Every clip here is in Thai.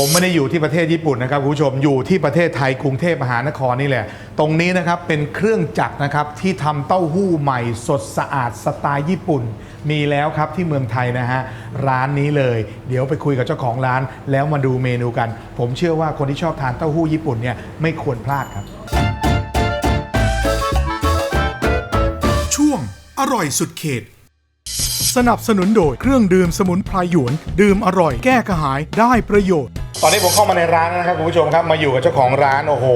ผมไม่ได้อยู่ที่ประเทศญี่ปุ่นนะครับคุณผู้ชมอยู่ที่ประเทศไทยกรุงเทพมหานครนี่แหละ ตรงนี้นะครับเป็นเครื่องจักรนะครับที่ทำเต้าหู้ใหม่สดสะอาดสไตล์ญี่ปุ่น มีแล้วครับที่เมืองไทยนะฮะร้านนี้เลย เดี๋ยวไปคุยกับเจ้าของร้าน แล้วมาดูเมนูกัน ผมเชื่อว่าคนที่ชอบทานเต้าหู้ญี่ปุ่นเนี่ยไม่ควรพลาดครับ ช่วงอร่อยสุดเขต สนับสนุนโดยเครื่องดื่มสมุนไพรหยวน ดื่มอร่อยแก้กระหายได้ประโยชน์ ตอนนี้ผมเข้ามาในร้านแล้วนะครับคุณผู้ชมครับมาอยู่กับเจ้าของร้านโอ้โห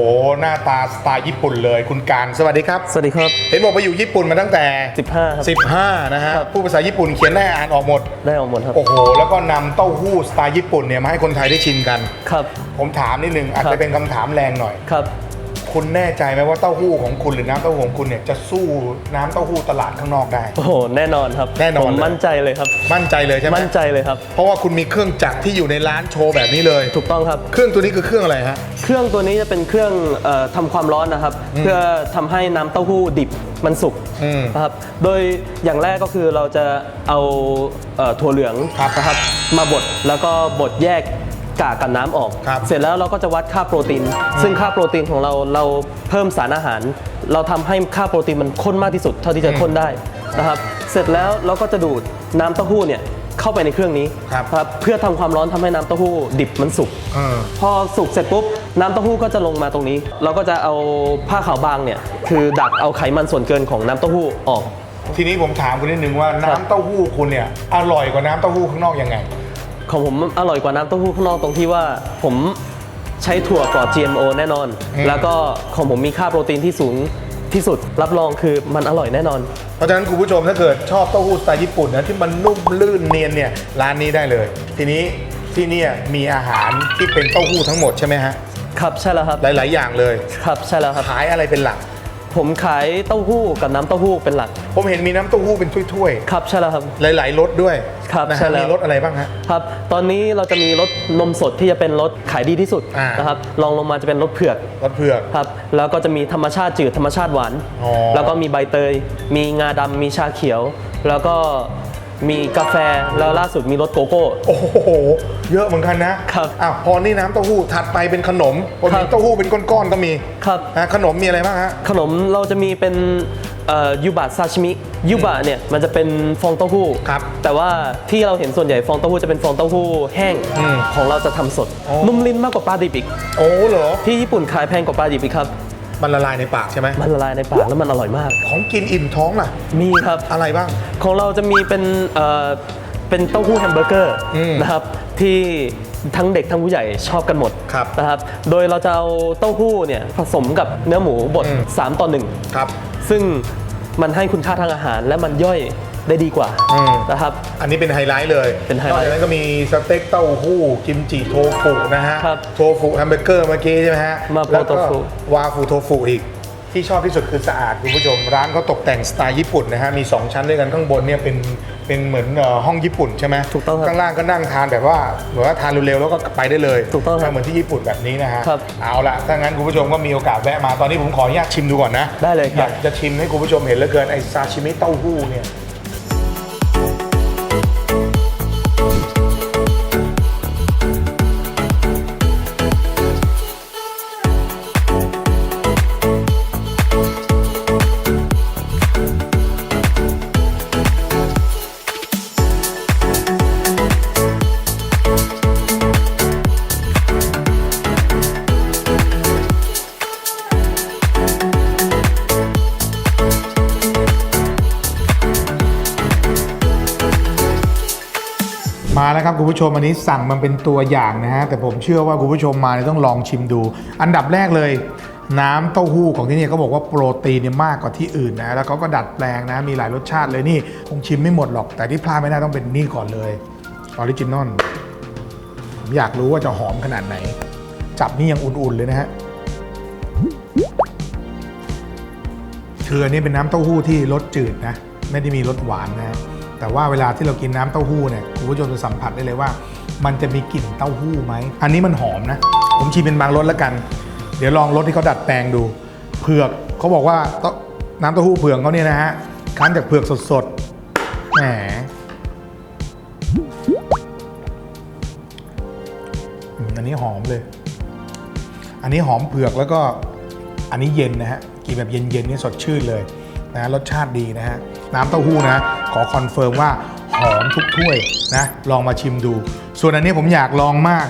หน้าตาสไตล์ญี่ปุ่นเลย คุณการสวัสดีครับ สวัสดีครับ เห็นบอกไปอยู่ญี่ปุ่นมาตั้งแต่ 15 ครับ 15 นะฮะครับพูดภาษาญี่ปุ่นเขียนได้อ่านออกหมด ได้ออกหมดครับ โอ้โห แล้วก็นำเต้าหู้สไตล์ญี่ปุ่นเนี่ยมาให้คนไทยได้ชิมกัน ครับ ผมถามนิดนึงอาจครัจะบเป็นคำถามแรงหน่อย ครับ คุณแน่ใจไหมว่าเต้าหู้ของคุณหรือน้ำเต้าหู้ของคุณเนี่ยจะสู้น้ำเต้าหู้ตลาดข้างนอกได้ โอ้โหแน่นอนครับแน่นอนผมเลย มั่นใจเลยครับ มั่นใจเลยใช่ไหมมั่นใจเลยครับ เพราะว่าคุณมีเครื่องจักรที่อยู่ในร้านโชว์แบบนี้เลย ถูกต้องครับ เครื่องตัวนี้คือเครื่องอะไรฮะ เครื่องตัวนี้จะเป็นเครื่องเอ่อทำความร้อนนะครับ เพื่อทำให้น้ำเต้าหู้ดิบมันสุกอืมนะครับ โดยอย่างแรกก็คือเราจะเอาเอ่อถั่วเหลืองครับ นะครับมาบดแล้วก็บดแยก กากกับน้ำออก ครับ เสร็จแล้วเราก็จะวัดค่าโปรตีน ซึ่งค่าโปรตีนของเราเราเพิ่มสารอาหาร เราทำให้ค่าโปรตีนมันข้นมากที่สุดเท่าที่จะข้นได้นะครับ เสร็จแล้วเราก็จะดูดน้ำเต้าหู้เนี่ยเข้าไปในเครื่องนี้ครับครับเพื่อทำความร้อนทำให้น้ำเต้าหู้ดิบมันสุก เออ พอสุกเสร็จปุ๊บน้ำเต้าหู้ก็จะลงมาตรงนี้ เราก็จะเอาผ้าขาวบางเนี่ยคือดักเอาไขมันส่วนเกินของน้ำเต้าหู้ออก ทีนี้ผมถามคุณนิดนึงว่าน้ำเต้าหู้คุณเนี่ยอร่อยกว่าน้ำเต้าหู้ข้างนอกยังไง ของผมอร่อยกว่าน้ำเต้าหู้ข้างนอกตรงที่ว่าผมใช้ถั่วปลอด GMO แน่นอนอืมแล้วก็ของผมมีค่าโปรตีนที่สูงที่สุด รับรองคือมันอร่อยแน่นอน เพราะฉะนั้นคุณผู้ชมถ้าเกิดชอบเต้าหู้สไตล์ญี่ปุ่นนะที่มันนุ่มลื่นเนียนเนี่ยร้านนี้ได้เลย ทีนี้ที่เนี่ยมีอาหารที่เป็นเต้าหู้ทั้งหมดใช่ไหมฮะ ครับใช่แล้วครับ หลาย ๆ อย่างเลย ครับใช่แล้วครับ ขายอะไรเป็นหลัก ผมขายเต้าหู้กับน้ำเต้าหู้เป็นหลัก ผมเห็นมีน้ำเต้าหู้เป็นถ้วยครับใช่แล้วครับ ๆ หลาย ๆรสด้วยครับนะใช่ฮะแล้ว มีรสอะไรบ้างฮะ ครับตอนนี้เราจะมีรสนมสดที่จะเป็นรสขายดีที่สุดอ่าน นะครับรองลงมาจะเป็นรสเผือกรสเผือก ครับแล้วก็จะมีธรรมชาติจืดธรรมชาติหวาน อ๋อ แล้วก็มีใบเตย มีงาดำมีชาเขียว แล้วก็ มีกาแฟแล้วล่าสุดมีรสโกโก้ โอ้โห เยอะเหมือนกันนะครับอะพอนี่น้ำเต้าหู้ถัดไปเป็นขนมผมครัเห็นบเต้าหู้เป็นก้อนๆก็มีครับ อะขนมมีอะไรบ้างฮะ ขนมเราจะมีเป็นเอ่อยูบะซาชิมิยูบะเนี่ยมันจะเป็นฟองเต้าหู้ครับแต่ว่าที่เราเห็นส่วนใหญ่ฟองเต้าหู้จะเป็นฟองเต้าหู้แห้งอืมของเราจะทำสด อ๋อ นุ่มลิ้นมากกว่าปลาดิบอีก โอ้เหรอ ที่ญี่ปุ่นขายแพงกว่าปลาดิบอีกครับ มันละลายในปากใช่ไหมมันละลายในปากแล้วมันอร่อยมาก ของกินอิ่มท้องล่ะ มีครับ อะไรบ้าง ของเราจะมีเป็นเอ่อเป็นเต้าหู้แฮมเบอร์เกอร์อืมนะครับที่ทั้งเด็กทั้งผู้ใหญ่ชอบกันหมดครับนะครับ โดยเราจะเอาเต้าหู้เนี่ยผสมกับเนื้อหมูบดอืม 3ต่อครับ1ซึ่งมันให้คุณค่าทางอาหารและมันย่อย ได้ดีกว่าอืม นะครับ อันนี้เป็นไฮไลท์เลยเป็นไฮไลท์นอกจากนั้นก็มีสเต็กเต้าหู้กิมจิโทฟุนะฮะ ครับโทฟุแฮมเบอร์เกอร์เมื่อกี้ใช่ไหมฮะมาโปแล้วก็โตฟุ วาฟูโทฟุอีก ที่ชอบที่สุดคือสะอาดคุณผู้ชม ร้านเขาตกแต่งสไตล์ญี่ปุ่นนะฮะ มี 2 ชั้นด้วยกันข้างบนเนี่ยเป็นเป็นเหมือนเอ่อห้องญี่ปุ่นใช่ไหมถูกต้องครับข้างล่างก็นั่งทานแบบว่าเหมือนว่าทานเร็วๆแล้วก็ไปได้เลยถูกต้องครับเหมือนที่ญี่ปุ่นแบบนี้นะฮะครับเอาละถ้างั้นคุณผู้ชมก็มีโอกาสแวะมาตอนนี้ผมขออนุญาตชิมดูก่อนนะได้เลยครับ อยากจะชิมให้คุณผู้ชมเห็นเหลือเกินไอซาชิมิเต้าหู้เนี่ย ชมอันนี้สั่งมันเป็นตัวอย่างนะฮะแต่ผมเชื่อว่าคุณผู้ชมมาเนี่ยต้องลองชิมดู อันดับแรกเลย น้ำเต้าหู้ของที่นี่เขาบอกว่าโปรตีนเนี่ยมากกว่าที่อื่นนะแล้วเขาก็ดัดแปลงนะมีหลายรสชาติเลยนี่คงชิมไม่หมดหรอก แต่ที่พลาดไม่ได้ต้องเป็นนี่ก่อนเลยออริจินอลผมอยากรู้ว่าจะหอมขนาดไหน จับนี่ยังอุ่นๆเลยนะฮะคืออันนี้เป็นน้ำเต้าหู้ที่รสจืดนะ ไม่ได้มีรสหวานนะฮะ แต่ว่าเวลาที่เรากินน้ำเต้าหู้เนี่ยคุณผู้ชมจะสัมผัสได้เลยว่า มันจะมีกลิ่นเต้าหู้ไหม อันนี้มันหอมนะ ผมชิมเป็นบางรสแล้วกัน เดี๋ยวลองรสที่เขาดัดแปลงดู เผือกเขาบอกว่าน้ำเต้าหู้เผือกเขาเนี่ยนะฮะคั้นจากเผือกสดๆ แหมอันนี้หอมเลย อันนี้หอมเผือกแล้วก็อันนี้เย็นนะฮะ กินแบบเย็นๆนี่สดชื่นเลย นะรสชาติดีนะฮะน้ำเต้าหู้นะ ขอคอนเฟิร์มว่าหอมทุกถ้วยนะลองมาชิมดู ส่วนอันนี้ผมอยากลองมาก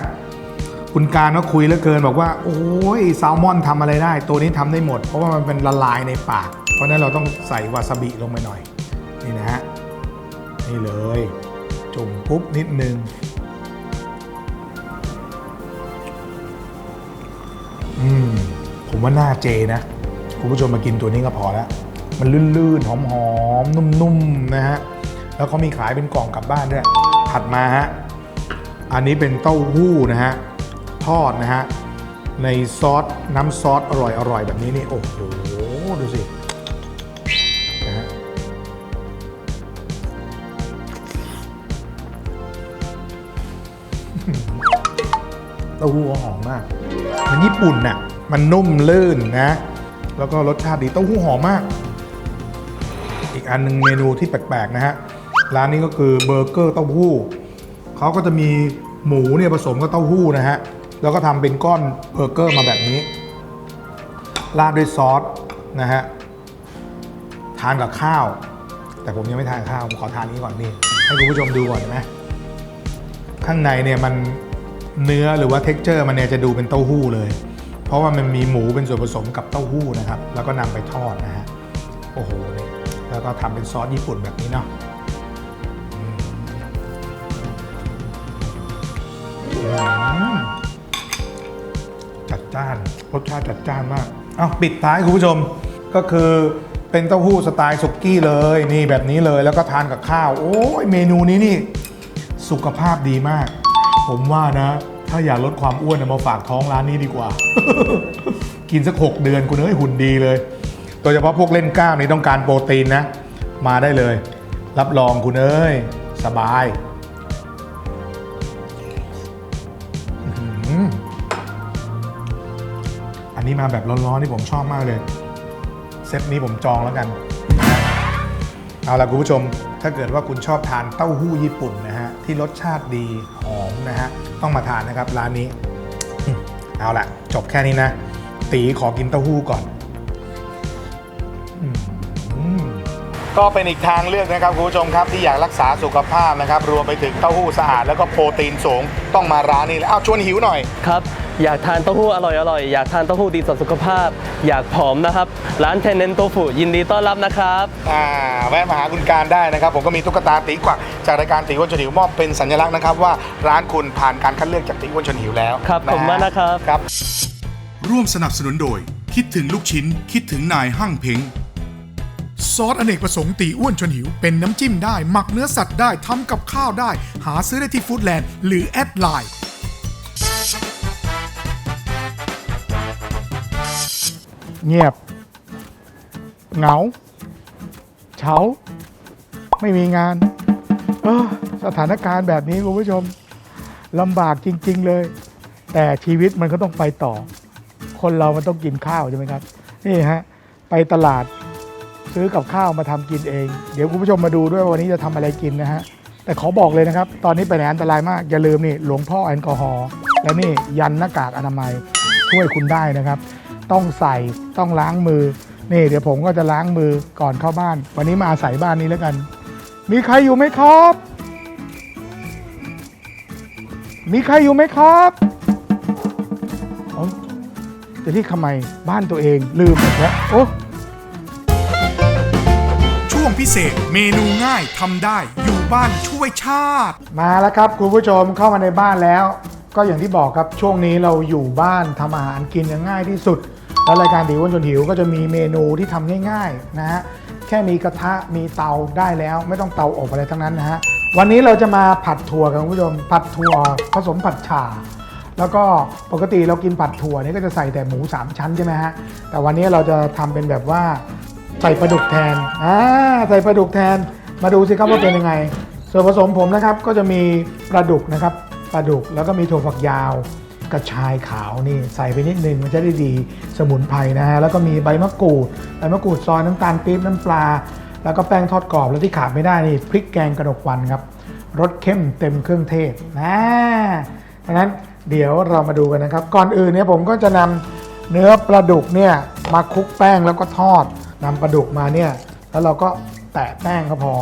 คุณการก็คุยเหลือเกินบอกว่า โอ้ยแซลมอนทำอะไรได้ ตัวนี้ทำได้หมด เพราะว่ามันเป็นละลายในปาก เพราะฉะนั้นเราต้องใส่วาซาบิลงไปหน่อย นี่นะฮะนี่เลย จุ่มปุ๊บนิดนึงอืมผมว่าหน้าเจนะ คุณผู้ชมมากินตัวนี้ก็พอแล้ว มันลื่นๆ หอมๆ นุ่มๆ นะฮะ แล้วเขามีขายเป็นกล่องกลับบ้านด้วย ถัดมาฮะ อันนี้เป็นเต้าหู้นะฮะ ทอดนะฮะ ในซอส น้ำซอสอร่อยๆ แบบนี้นี่ โอ้โห ดูสินะฮะเต้าหู้หอมมาก มันญี่ปุ่นน่ะ มันนุ่มลื่นนะ แล้วก็รสชาติดี เต้าหู้หอมมาก อันหนึ่งเมนูที่แปลกๆนะฮะร้านนี้ก็คือเบอร์เกอร์เต้าหู้เขาก็จะมีหมูเนี่ยผสมกับเต้าหู้นะฮะแล้วก็ทำเป็นก้อนเบอร์เกอร์มาแบบนี้ราดด้วยซอสนะฮะทานกับข้าว แต่ผมยังไม่ทานข้าวผมขอทานนี้ก่อนนี่ให้คุณผู้ชมดูก่อนนไหมข้างในเนี่ยมันเนื้อหรือว่าเท็กเจอร์มันเนี่ยจะดูเป็นเต้าหู้เลย เพราะว่ามันมีหมูเป็นส่วนผสมกับเต้าหู้นะครับ แล้วก็นำไปทอดนะฮะโอ้โหเนี่ย แล้วก็ทำเป็นซอสญี่ปุ่นแบบนี้เนาะจัดจ้านรสชาติจัดจ้านมากเอาปิดท้ายคุณผู้ชมก็คือเป็นเต้าหู้สไตล์สุกี้เลยนี่แบบนี้เลยแล้วก็ทานกับข้าว โอ้ยเมนูนี้นี่ สุขภาพดีมาก ผมว่านะ ถ้าอยากลดความอ้วนมาฝากท้องร้านนี้ดีกว่า กินสัก6เดือนคุณเอ้ยหุ่นดีเลย โดยเฉพาะพวกเล่นกล้ามนี่ต้องการโปรตีนนะ มาได้เลย รับรองคุณเอ้ย สบาย อันนี้มาแบบร้อนๆนี่ผมชอบมากเลย เซตนี้ผมจองแล้วกัน เอาละคุณผู้ชม ถ้าเกิดว่าคุณชอบทานเต้าหู้ญี่ปุ่นนะฮะ ที่รสชาติดีหอมนะฮะ ต้องมาทานนะครับร้านนี้ เอาละจบแค่นี้นะ ตีขอกินเต้าหู้ก่อน ก็เป็นอีกทางเลือกนะครับคุณผู้ชมครับที่อยากรักษาสุขภาพนะครับรวมไปถึงเต้าหู้สะอาดแล้วก็โปรตีนสูงต้องมาร้านนี้เลยอ้าวชวนหิวหน่อย ครับ อยากทานเต้าหู้อร่อยอร่อยอยากทานเต้าหู้ดีต่อสุขภาพ อยากผอมนะครับ ร้านเทนเนนโตฟุยินดีต้อนรับนะครับ อ่าแวะมาหาคุณการได้นะครับ ผมก็มีตุ๊กตาตีกวักจากรายการตีอ้วนชวนหิวมอบเป็นสัญลักษณ์นะครับว่าร้านคุณผ่านการคัดเลือกจากตีอ้วนชวนหิวแล้วครับผมมากนะครับ ครับ ร่วมสนับสนุนโดย คิดถึงลูกชิ้น คิดถึงนายห้างเพ้ง ซอสอเนกประสงค์ตีอ้วนชวนหิว เป็นน้ำจิ้มได้ หมักเนื้อสัตว์ได้ทำกับข้าวได้ หาซื้อได้ที่ฟู้ดแลนด์หรือแอดไลน์เงียบ เหงา เฉา ไม่มีงาน เออ สถานการณ์แบบนี้คุณผู้ชมลำบากจริง ๆเลย แต่ชีวิตมันก็ต้องไปต่อ คนเรามันต้องกินข้าวใช่ไหมครับ นี่ฮะ ไปตลาด ซื้อกับข้าวมาทำกินเอง เดี๋ยวคุณผู้ชมมาดูด้วยว่าวันนี้จะทำอะไรกินนะฮะ แต่ขอบอกเลยนะครับ ตอนนี้ไปไหนอันตรายมาก อย่าลืมนี่หลวงพ่อแอลกอฮอล์และนี่ยันหน้ากากอนามัยช่วยคุณได้นะครับ ต้องใส่ต้องล้างมือ นี่เดี๋ยวผมก็จะล้างมือก่อนเข้าบ้าน วันนี้มาอาศัยบ้านนี้แล้วกัน มีใครอยู่ไหมครับ มีใครอยู่ไหมครับอ๋อจะเรียกทำไมบ้านตัวเองลืมหมดแล้วโอ้ พิเศษ เมนูง่ายทำได้ อยู่บ้านช่วยชาติ มาแล้วครับคุณผู้ชมเข้ามาในบ้านแล้ว ก็อย่างที่บอกครับช่วงนี้เราอยู่บ้านทำอาหารกินกันง่ายที่สุด แล้วรายการดีวันจนหิวก็จะมีเมนูที่ทำง่ายๆนะฮะแค่มีกระทะมีเตาได้แล้ว ไม่ต้องเตาอบอะไรทั้งนั้นนะฮะวันนี้เราจะมาผัดถั่วกันคุณผู้ชมผัดถั่วผสมผัดฉ่าแล้วก็ปกติเรากินผัดถั่วนี่ก็จะใส่แต่หมู 3 ชั้นใช่ไหมฮะ แต่วันนี้เราจะทำเป็นแบบว่า ใส่ปลาดุกแทนอ่าใส่ปลาดุกแทน มาดูสิครับว่าเป็นยังไง ส่วนผสมผมนะครับก็จะมีปลาดุกนะครับปลาดุกแล้วก็มีถั่วฝักยาวกระชายขาวนี่ใส่ไปนิดนึงมันจะได้ดีสมุนไพรนะฮะแล้วก็มีใบมะกรูดใบมะกรูดซอยน้ำตาลปี๊บน้ำปลา แล้วก็แป้งทอดกรอบแล้วที่ขาดไม่ได้นี่พริกแกงกระดกวันครับรสเข้มเต็มเครื่องเทศนะดังนั้นเดี๋ยวเรามาดูกันนะครับ ก่อนอื่นเนี่ยผมก็จะนำเนื้อปลาดุกเนี่ยมาคลุกแป้งแล้วก็ทอด นำปลาดุกมาเนี่ยแล้วเราก็แตะแป้งก็พอ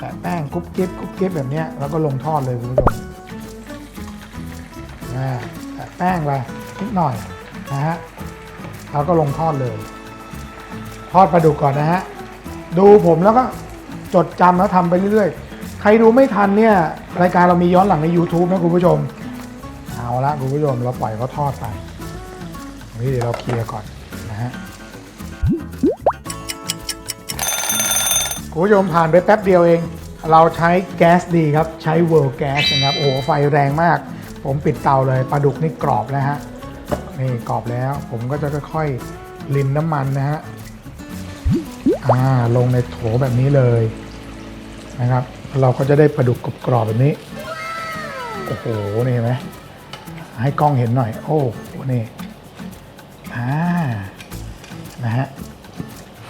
แตะแป้งกรุ๊บกิ๊บกรุ๊บกิ๊บแบบนี้แล้วก็ลงทอดเลยคุณผู้ชมอ่าแตะแป้งไปนิดหน่อยนะฮะแล้วก็ลงทอดเลย ทอดปลาดุกก่อนนะฮะดูผมแล้วก็จดจำแล้วทำไปเรื่อยๆ ใครดูไม่ทันเนี่ยรายการเรามีย้อนหลังใน YouTube นะคุณผู้ชม เอาละคุณผู้ชมเราปล่อยเขาทอดไปนี่เดี๋ยวเราเคลียร์ก่อนนะฮะ คุณผู้ชมผ่านไปแป๊บเดียวเอง เราใช้แก๊สดีครับ ใช้เวิร์แก๊สนะครับ โอ้โห ไฟแรงมาก ผมปิดเตาเลยปลาดุกนี่กรอบแล้วฮะ นี่กรอบแล้ว ผมก็จะค่อยๆรินน้ำมันนะฮะ อ่า ลงในโถแบบนี้เลยนะครับ เราก็จะได้ปลาดุกกรอบแบบนี้ โอ้โห นี่เห็นไหม ให้กล้องเห็นหน่อย โอ้โห นี่ อ่า นะฮะ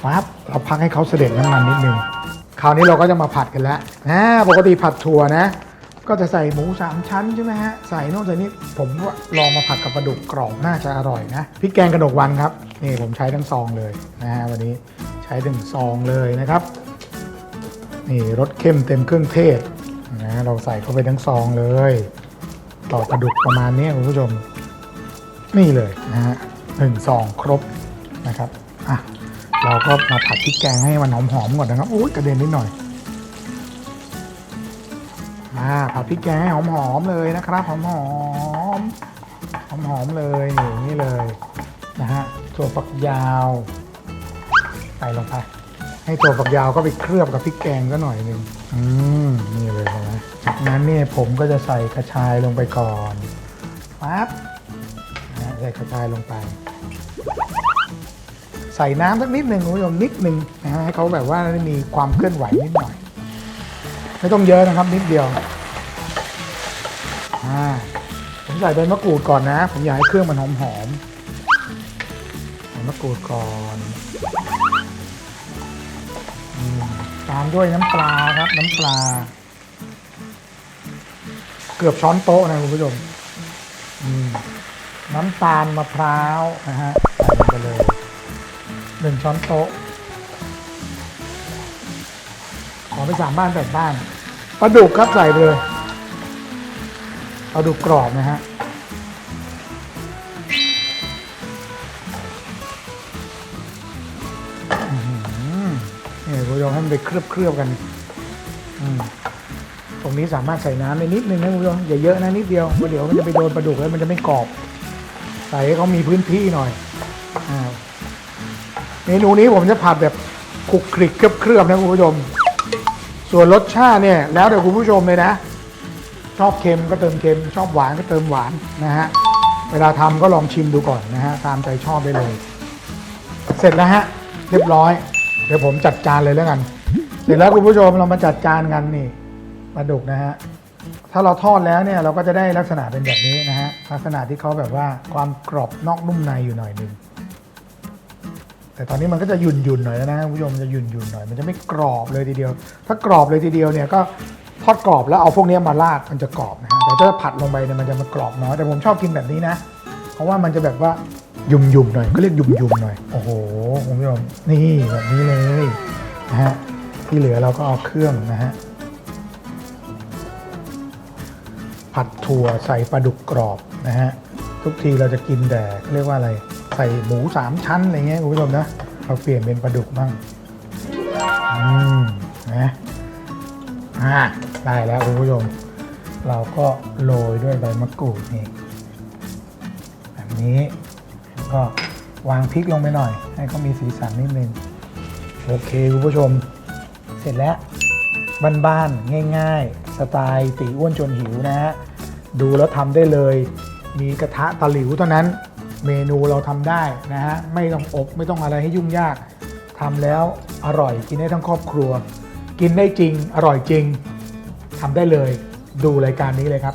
ฟับ เราพักให้เขาเสด็จน้ำมันนิดนึง ราวนี้เราก็จะมาผัดกันแล้วนะปกติผัดถั่วนะ ก็จะใส่หมูสามชั้นใช่ไหมฮะใส่โน่นใส่นี่ผมว่าลองมาผัดกับปลาดุกกรอบน่าจะอร่อยนะพริกแกงกระดกวันครับนี่ผมใช้ทั้งซองเลยนะฮะวันนี้ใช้ถึงซองเลยนะครับนี่รสเข้มเต็มเครื่องเทศนะเราใส่เข้าไปทั้งซองเลย ต่อปลาดุกประมาณนี้คุณผู้ชม นี่เลยนะฮะหนึ่งซองครบนะครับอะ เราก็มาผัดพริกแกงให้มันหอมๆก่อนนะครับอุ้ยกระเด็นนิดหน่อยมาผัดพริกแกงให้หอมๆเลยนะครับหอมๆหอมๆเลยอย่างนี่เลยนะฮะถั่วฝักยาวใส่ลงไปให้ถั่วฝักยาวก็ไปเคลือบกับพริกแกงก็หน่อยหนึงอืมนี่เลยนะจากนั้นเนี่ยผมก็จะใส่กระชายลงไปก่อนปั๊บใส่กระชายลงไป ใส่น้ำสักนิดหนึ่งคุณผู้ชมนิดหนึ่งนะฮะให้เขาแบบว่าได้มีความเคลื่อนไหวนิดหน่อย ไม่ต้องเยอะนะครับนิดเดียวอ่าผมใส่ใบมะกรูดก่อนนะ ผมอยากให้เครื่องมันหอมหอมใส่มะกรูดก่อนอตามด้วยน้ำปลาครับ น้ำปลา เกือบช้อนโต๊ะนะคุณผู้ชมอืมน้ำตาลมะพร้าวนะฮะใส่ลงไปเลย หนึ่งช้อนโต๊ะ ขอไปสามบ้านแปดบ้านปลาดุกครับใส่ไปเลยปลาดุกกรอบนะฮะนี่คุณผู้ชมให้มันไปเคลือบเคลือบๆกันตรงนี้สามารถใส่น้ำในนิดนึงนะคุณผู้ชมอย่าเยอะนะนิดเดียวเดี๋ยวมันจะไปโดนปลาดุกแล้วมันจะไม่กรอบ ใส่ให้เขามีพื้นที่หน่อย อ่า เมนูนี้ผมจะผัดแบบคลุกคลิกเคลือบๆนะคุณผู้ชม ส่วนรสชาติเนี่ยแล้วแต่คุณผู้ชมเลยนะ ชอบเค็มก็เติมเค็ม ชอบหวานก็เติมหวานนะฮะเวลาทำก็ลองชิมดูก่อนนะฮะตามใจชอบได้เลย เสร็จแล้วฮะเรียบร้อย เดี๋ยวผมจัดจานเลยแล้วกัน เสร็จแล้วคุณผู้ชมเรามาจัดจานกันนี่ปลาดุกนะฮะถ้าเราทอดแล้วเนี่ยเราก็จะได้ลักษณะเป็นแบบนี้นะฮะลักษณะที่เขาแบบว่าความกรอบนอกนุ่มในอยู่หน่อยหนึง แต่ตอนนี้มันก็จะหยุ่นหยุ่นหน่อยแล้วนะคุณผู้ชมจะหยุ่นหยุ่นหน่อยมันจะไม่กรอบเลยทีเดียว ถ้ากรอบเลยทีเดียวเนี่ยก็ทอดกรอบแล้วเอาพวกนี้มาราดมันจะกรอบนะฮะแต่ถ้าผัดลงไปเนี่ยมันจะมากรอบน้อยแต่ผมชอบกินแบบนี้นะ เพราะว่ามันจะแบบว่ายุ่มยุ่มๆหน่อยก็เรียกยุ่มยุ่มๆหน่อยโอ้โหคุณผู้ชมนี่แบบนี้เลยนะฮะที่เหลือเราก็เอาเครื่องนะฮะผัดถั่วใส่ปลาดุกกรอบนะฮะทุกทีเราจะกินแต่เรียกว่าอะไร ใส่หมูสามชั้นอะไรเงี้ยคุณผู้ชมนะเราเปลี่ยนเป็นปลาดุกบ้างอืมนะอ่าได้แล้วคุณผู้ชม เราก็โรยด้วยใบมะกรูดนี่แบบนี้แล้วก็วางพริกลงไปหน่อย ให้เขามีสีสันนิดนึงโอเคคุณผู้ชม เสร็จแล้วบ้านๆง่าย ๆ สไตล์ตีอ้วนจนหิวนะฮะดูแล้วทำได้เลย มีกระทะตะหลิวเท่านั้น เมนูเราทำได้นะฮะไม่ต้องอบไม่ต้องอะไรให้ยุ่งยากทำแล้วอร่อยกินได้ทั้งครอบครัว กินได้จริงอร่อยจริงทำได้เลยดูรายการนี้เลยครับ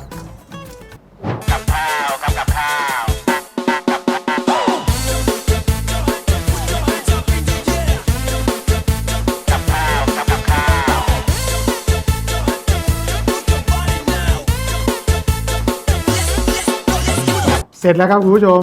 เสร็จแล้วครับคุณผู้ชม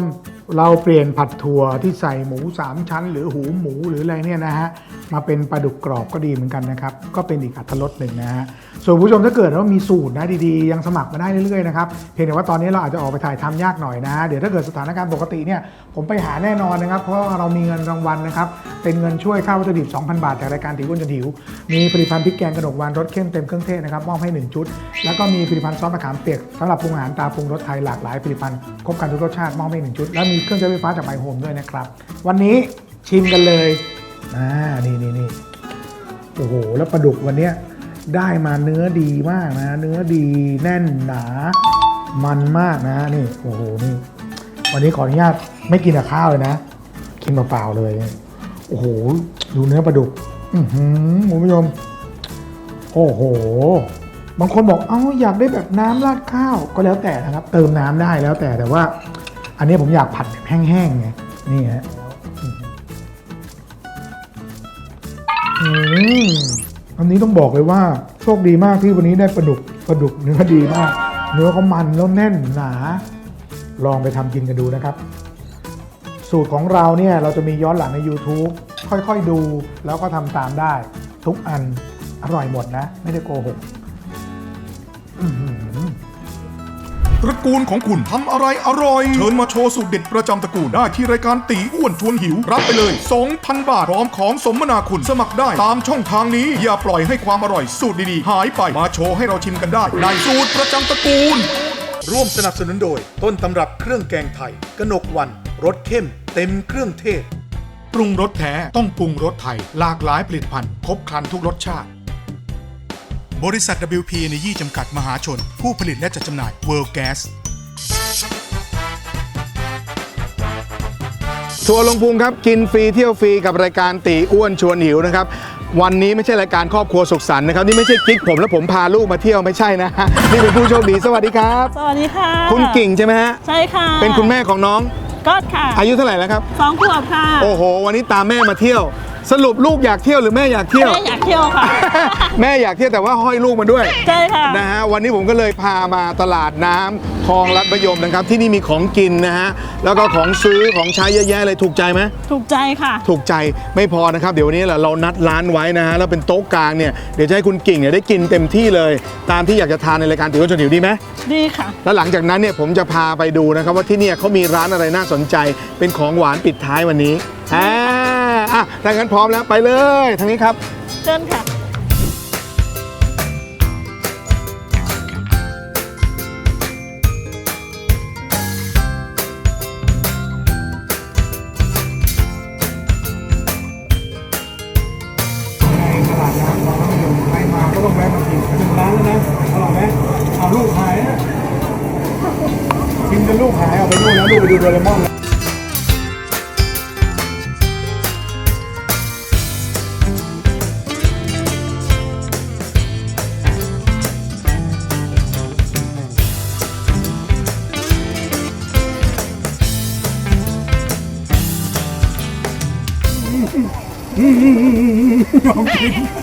เราเปลี่ยนผัดถั่วที่ใส่หมู3ชั้น หรือหูหมูหรืออะไรเนี่ยนะฮะ มาเป็นปลาดุกกรอบก็ดีเหมือนกันนะครับ ก็เป็นอีกอัตรสหนึ่งนะฮะ ส่วนผู้ชมถ้าเกิดว่ามีสูตรนะดีๆ ยังสมัครมาได้เรื่อยๆนะครับ เพียงแต่ว่าตอนนี้เราอาจจะออกไปถ่ายทำยากหน่อยนะ เดี๋ยวถ้าเกิดสถานการณ์ปกติเนี่ยผมไปหาแน่นอนนะครับ เพราะเรามีเงินรางวัลนะครับ เป็นเงินช่วยค่าวัตถุดิบ 2,000 บาท จากรายการตีอ้นจนหิว มีผลิตภัณฑ์พริกแกงกระดกวานรสเข้มเต็มเครื่องเทศนะครับมอบให้หนึ่งชุด แล้วก็มีผลิตภัณฑ์ซอสมะขามเปียกสำหรับปรุงอาหารตาปรุงรสไทยหลากหลายผลิตภัณฑ์ครบครันทุกรสชาติมอบให้หนึ่งชุด แล้วมีเครื่องใช้ไฟฟ้าจากไมโฮมด้วยนะครับวันนี้ชิมกันเลย อ่านี่นี่นี่โอ้โห แล้วปลาดุกวันเนี้ยได้มาเนื้อดีมากนะ เนื้อดีแน่นหนา มันมากนะนี่ โอ้โห นี่ วันนี้ขออนุญาตไม่กินกับข้าวเลยนะ กินเปล่าๆเลย โอ้โห ดูเนื้อปลาดุก อือหือคุณผู้ชม โอ้โห บางคนบอก เอ้า อยากได้แบบน้ำราดข้าว ก็แล้วแต่นะครับ เติมน้ำได้แล้วแต่ แต่ว่า อันนี้ผมอยากผัดแบบแห้งๆไง นี่ฮะ อันนี้ต้องบอกเลยว่าโชคดีมากที่วันนี้ได้ปลาดุกปลาดุกเนื้อดีมาก เนื้อเขามันแล้วแน่นหนา ลองไปทำกินกันดูนะครับ สูตรของเราเนี่ยเราจะมีย้อนหลังใน YouTube ค่อยๆดู แล้วก็ทำตามได้ ทุกอันอร่อยหมดนะ ไม่ได้โกหก ระกูลของคุณทำอะไรอร่อย เชิญมาโชว์สูตรเด็ดประจำตระกูลได้ที่รายการตีอ้วนชวนหิว รับไปเลย 2,000 บาทพร้อมของสมนาคุณสมัครได้ตามช่องทางนี้ อย่าปล่อยให้ความอร่อยสูตรดีๆ หายไปมาโชว์ให้เราชิมกันได้ ในสูตรประจำตระกูล ร่วมสนับสนุนโดย ต้นตำรับเครื่องแกงไทยกนกวันรสเข้ม เต็มเครื่องเทศ ปรุงรสแท้ต้องปรุงรสไทย หลากหลายผลิตภัณฑ์ครบครันทุกรสชาติ บริษัท WP ในยี่จำกัดมหาชน ผู้ผลิตและจัดจำหน่าย World Gas ทัวร์ลงพุงครับ กินฟรีเที่ยวฟรีกับรายการตีอ้วนชวนหิวนะครับ วันนี้ไม่ใช่รายการครอบครัวสุขสันต์นะครับ นี่ไม่ใช่กิ๊กผมแล้วผมพาลูกมาเที่ยวไม่ใช่นะฮะนี่เป็นผู้โชคดีสวัสดีครับ สวัสดีค่ะคุณกิ่งใช่ไหมฮะใช่ค่ะเป็นคุณแม่ของน้องก๊อตค่ะ อายุเท่าไหร่แล้วครับสองขวบค่ะ โอ้โห วันนี้ตามแม่มาเที่ยว สรุปลูกอยากเที่ยวหรือแม่อยากเที่ยว แม่อยากเที่ยวค่ะ แม่อยากเที่ยวแต่ว่าห้อยลูกมาด้วย ใช่ค่ะ นะฮะวันนี้ผมก็เลยพามาตลาดน้ำคลองลัดมะยมนะครับ ที่นี่มีของกินนะฮะแล้วก็ของซื้อของใช้เยอะแยะเลยถูกใจไหม ถูกใจค่ะ ถูกใจไม่พอนะครับ เดี๋ยววันนี้เรานัดร้านไว้นะฮะแล้วเป็นโต๊ะกลางเนี่ยเดี๋ยวจะให้คุณกิ่งเนี่ยได้กินเต็มที่เลย ตามที่อยากจะทานในรายการติ๋วจนหิวดีไหมดีค่ะ แล้วหลังจากนั้นเนี่ยผมจะพาไปดูนะครับว่าที่เนี่ยเขามีร้านอะไรน่าสนใจ เป็นของหวานปิดท้ายวันนี้อ่า อะถ้างั้นพร้อมแล้วไปเลยทางนี้ครับ เชิญค่ะตลาดน้ำคลองน้ำยมใครมาก็ต้องแวะมากินถึงร้านแล้วนะอร่อยไหมเอาลูกหายนะชิมจนลูกหายเอาไปนู่นแล้วลูกไปดูโดเรมอนแล้ @웃음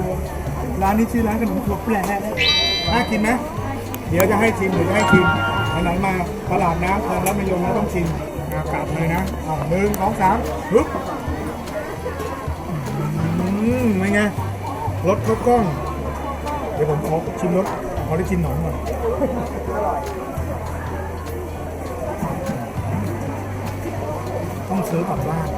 สบซัวร้านนี้ชื่อร้านขนมถั่วแปลกน่ากินไหมเดี๋ยวจะให้ชิมเดี๋ยวจะให้ชิมไหนๆมาตลาดน้ำคลองรับมยมนะต้องชิมอากลับเลยนะอ่าหนึ่งสองสามฮึ๊บอืมเป็นไงรสข้าวกล้อง เดี๋ยวผมขอชิมรสขอได้ชิมหนอนก่อนต้องซื้อกลับบ้าน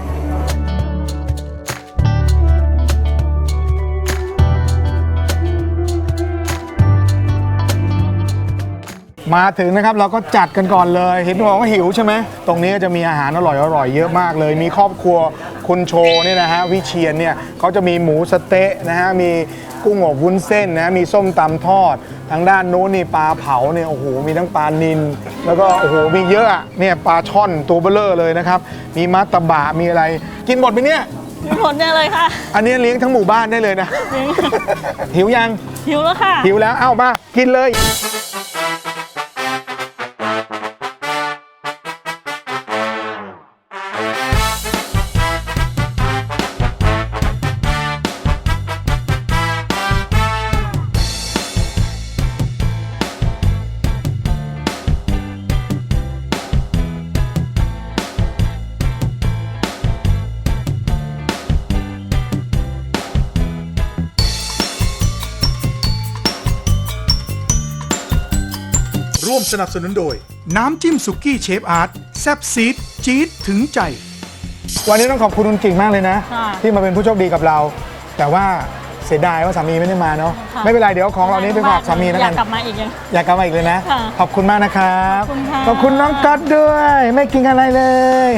มาถึงนะครับเราก็จัดกันก่อนเลยเห็นบอกว่าหิวใช่ไหมตรงนี้ก็จะมีอาหารอร่อยอร่อยๆเยอะมากเลย มีครอบครัวคุณโชเนี่ยนะฮะวิเชียนเนี่ยเขาจะมีหมูสะเต๊ะนะฮะมีกุ้งอบวุ้นเส้นนะมีส้มตำทอด ทางด้านนู้นนี่ปลาเผาเนี่ยโอ้โหมีทั้งปลานิลแล้วก็โอ้โหมีเยอะอะเนี่ยปลาช่อนตัวเบลเลอร์เลยนะครับ มีมัตตบะมีอะไร กินหมดไหมเนี่ยมีผลเนี่ยเลยค่ะ อันนี้เลี้ยงทั้งหมู่บ้านได้เลยนะหิวยังหิวแล้วค่ะหิวแล้วเอ้ามากินเลย ร่วมสนับสนุนโดย น้ำจิ้มสุกี้เชฟอาร์ตแซ่บซีดจี๊ดถึงใจ วันนี้ต้องขอบคุณคุณกิ่งมากเลยนะ ค่ะที่มาเป็นผู้โชคดีกับเรา แต่ว่าเสียดายว่าสามีไม่ได้มาเนาะค่ะ ไม่เป็นไรเดี๋ยวของเรานี้ไปฝากสามีแล้วอกัยานกกลับมาอีกยัง อยากกลับมาอีกเลยนะ ค่ะขอบคุณมากนะครับ ขอบคุณค่ะ ขอบคุณน้องก๊อตด้วย ไม่กินอะไรเลย